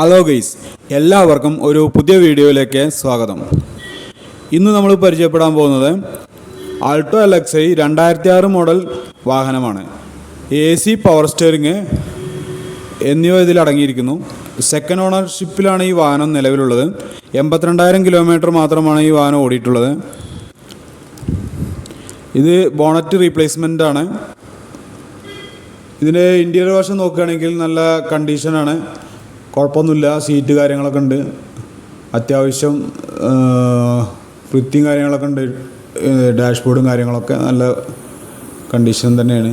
Hello guys എല്ലാവർക്കും ഒരു പുതിയ വീഡിയോയിലേക്ക് സ്വാഗതം. ഇന്ന് നമ്മൾ പരിചയപ്പെടാൻ പോകുന്നത് ആൾട്ടോ അലക്സൈ രണ്ടായിരത്തി ആറ് മോഡൽ വാഹനമാണ്. എ സി പവർ സ്റ്റിയറിങ് എന്നിവ ഇതിൽ അടങ്ങിയിരിക്കുന്നു. സെക്കൻഡ് ഓണർഷിപ്പിലാണ് ഈ വാഹനം നിലവിലുള്ളത്. എൺപത്തിരണ്ടായിരം കിലോമീറ്റർ മാത്രമാണ് ഈ വാഹനം ഓടിയിട്ടുള്ളത്. ഇത് ബോണറ്റ് റീപ്ലേസ്മെന്റ് ആണ്. ഇതിന്റെ ഇന്റീരിയർ വശം നോക്കുകയാണെങ്കിൽ നല്ല കണ്ടീഷനാണ് കുഴപ്പമൊന്നുമില്ല. സീറ്റ് കാര്യങ്ങളൊക്കെ ഉണ്ട്. അത്യാവശ്യം വൃത്തിയും കാര്യങ്ങളൊക്കെ ഉണ്ട്. ഡാഷ്ബോർഡും കാര്യങ്ങളൊക്കെ നല്ല കണ്ടീഷൻ തന്നെയാണ്.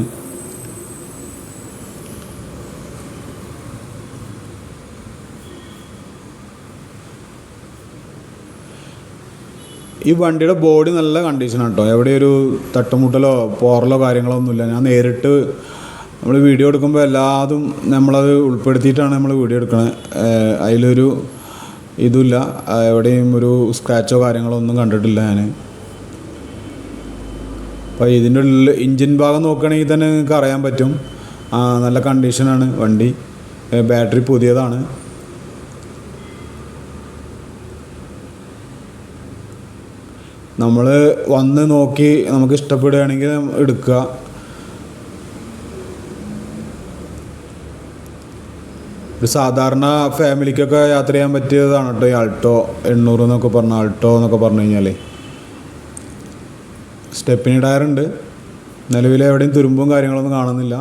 ഈ വണ്ടിയുടെ ബോഡി നല്ല കണ്ടീഷനാണ് കേട്ടോ എവിടെ ഒരു തട്ടുമുട്ടലോ പോറലോ കാര്യങ്ങളോ ഒന്നുമില്ല ഞാൻ നേരിട്ട് നമ്മൾ വീഡിയോ എടുക്കുമ്പോൾ എല്ലാതും നമ്മളത് ഉൾപ്പെടുത്തിയിട്ടാണ് നമ്മൾ വീഡിയോ എടുക്കുന്നത് അതിലൊരു ഇതുമില്ല എവിടെയും ഒരു സ്ക്രാച്ചോ കാര്യങ്ങളോ ഒന്നും കണ്ടിട്ടില്ല ഞാൻ അപ്പോൾ ഇതിന്റെ ഉള്ളിൽ എഞ്ചിൻ ഭാഗം നോക്കുകയാണെങ്കിൽ തന്നെ നിങ്ങൾക്ക് അറിയാൻ പറ്റും. നല്ല കണ്ടീഷനാണ് വണ്ടി. ബാറ്ററി പുതിയതാണ്. നമ്മൾ വന്ന് നോക്കി നമുക്ക് ഇഷ്ടപ്പെടുകയാണെങ്കിൽ എടുക്കുക. ഒരു സാധാരണ ഫാമിലിക്കൊക്കെ യാത്ര ചെയ്യാൻ പറ്റിയതാണ് കേട്ടോ ഈ ആൾട്ടോ എണ്ണൂറ് എന്നൊക്കെ പറഞ്ഞ ആൾട്ടോ എന്നൊക്കെ പറഞ്ഞു കഴിഞ്ഞാൽ സ്റ്റെപ്പിനി ഇടാറുണ്ട്. നിലവിൽ എവിടെയും തുരുമ്പും കാര്യങ്ങളൊന്നും കാണുന്നില്ല.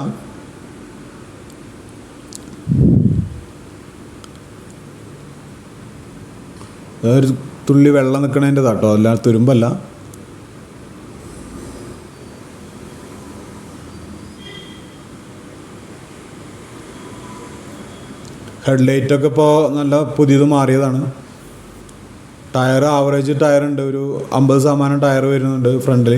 ഒരു തുള്ളി വെള്ളം നിൽക്കണതിന്റെ കേട്ടോ. അല്ല തുരുമ്പല്ല. ഹെഡ്ലൈറ്റൊക്കെ ഇപ്പോൾ നല്ല പുതിയത് മാറിയതാണ്. ടയർ ആവറേജ് ടയർ ഉണ്ട്. ഒരു അമ്പത് ശതമാനം ടയർ വരുന്നുണ്ട് ഫ്രണ്ടിൽ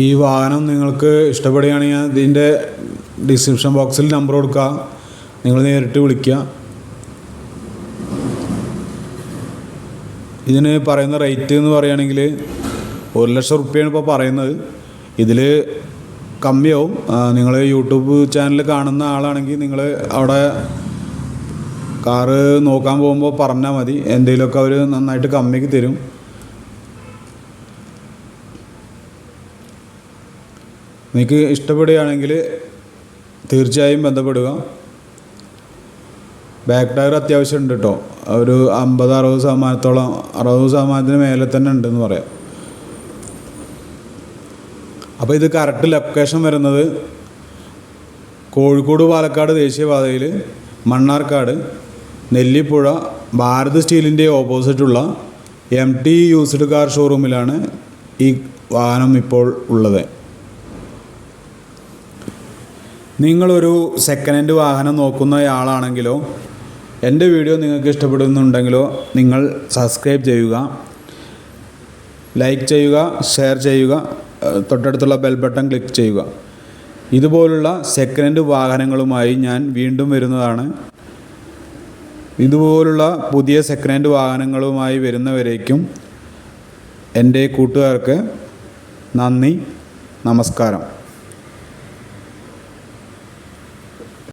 ഈ വാഹനം നിങ്ങൾക്ക് ഇഷ്ടപ്പെടുകയാണെങ്കിൽ ഇതിന്റെ ഡിസ്ക്രിപ്ഷൻ ബോക്സിൽ നമ്പർ കൊടുക്കുക നിങ്ങൾ നേരിട്ട് വിളിക്കുക. ഇതിന് പറയുന്ന റേറ്റ് എന്ന് പറയുകയാണെങ്കിൽ ഒരു ലക്ഷം റുപ്യയാണ് ഇപ്പോൾ പറയുന്നത്. ഇതിൽ കമ്മിയാവും. നിങ്ങൾ യൂട്യൂബ് ചാനൽ കാണുന്ന ആളാണെങ്കിൽ നിങ്ങൾ അവിടെ കാറ് നോക്കാൻ പോകുമ്പോൾ പറഞ്ഞാൽ മതി. എന്തെങ്കിലുമൊക്കെ അവർ നന്നായിട്ട് കമ്മിക്ക് തരും. നിങ്ങൾക്ക് ഇഷ്ടപ്പെടുകയാണെങ്കിൽ തീർച്ചയായും ബന്ധപ്പെടുക. ബാക്ക് ടയർ അത്യാവശ്യം ഉണ്ട് കേട്ടോ ഒരു അമ്പത് അറുപത് ശതമാനത്തോളം അറുപത് ശതമാനത്തിന് മേലെ തന്നെ ഉണ്ടെന്ന് പറയാം. അപ്പോൾ ഇത് കറക്റ്റ് ലൊക്കേഷൻ വരുന്നത് കോഴിക്കോട് പാലക്കാട് ദേശീയപാതയിൽ മണ്ണാർക്കാട് നെല്ലിപ്പുഴ ഭാരത് സ്റ്റീലിന്റെ ഓപ്പോസിറ്റുള്ള എം ടി യൂസ്ഡ് കാർ ഷോറൂമിലാണ് ഈ വാഹനം ഇപ്പോൾ ഉള്ളത്. നിങ്ങളൊരു സെക്കൻഡ് ഹാൻഡ് വാഹനം നോക്കുന്നയാളാണെങ്കിലോ എന്റെ വീഡിയോ നിങ്ങൾക്ക് ഇഷ്ടപ്പെടുന്നുണ്ടെങ്കിലോ നിങ്ങൾ സബ്സ്ക്രൈബ് ചെയ്യുക ലൈക്ക് ചെയ്യുക ഷെയർ ചെയ്യുക തൊട്ടടുത്തുള്ള ബെൽ ബട്ടൺ ക്ലിക്ക് ചെയ്യുക. ഇതുപോലുള്ള സെക്കൻഡ് ഹാൻഡ് വാഹനങ്ങളുമായി ഞാൻ വീണ്ടും വരുന്നതാണ്. ഇതുപോലുള്ള പുതിയ സെക്കൻഡ് ഹാൻഡ് വാഹനങ്ങളുമായി വരുന്നവരേക്കും എന്റെ കൂട്ടുകാർക്ക് നന്ദി നമസ്കാരം.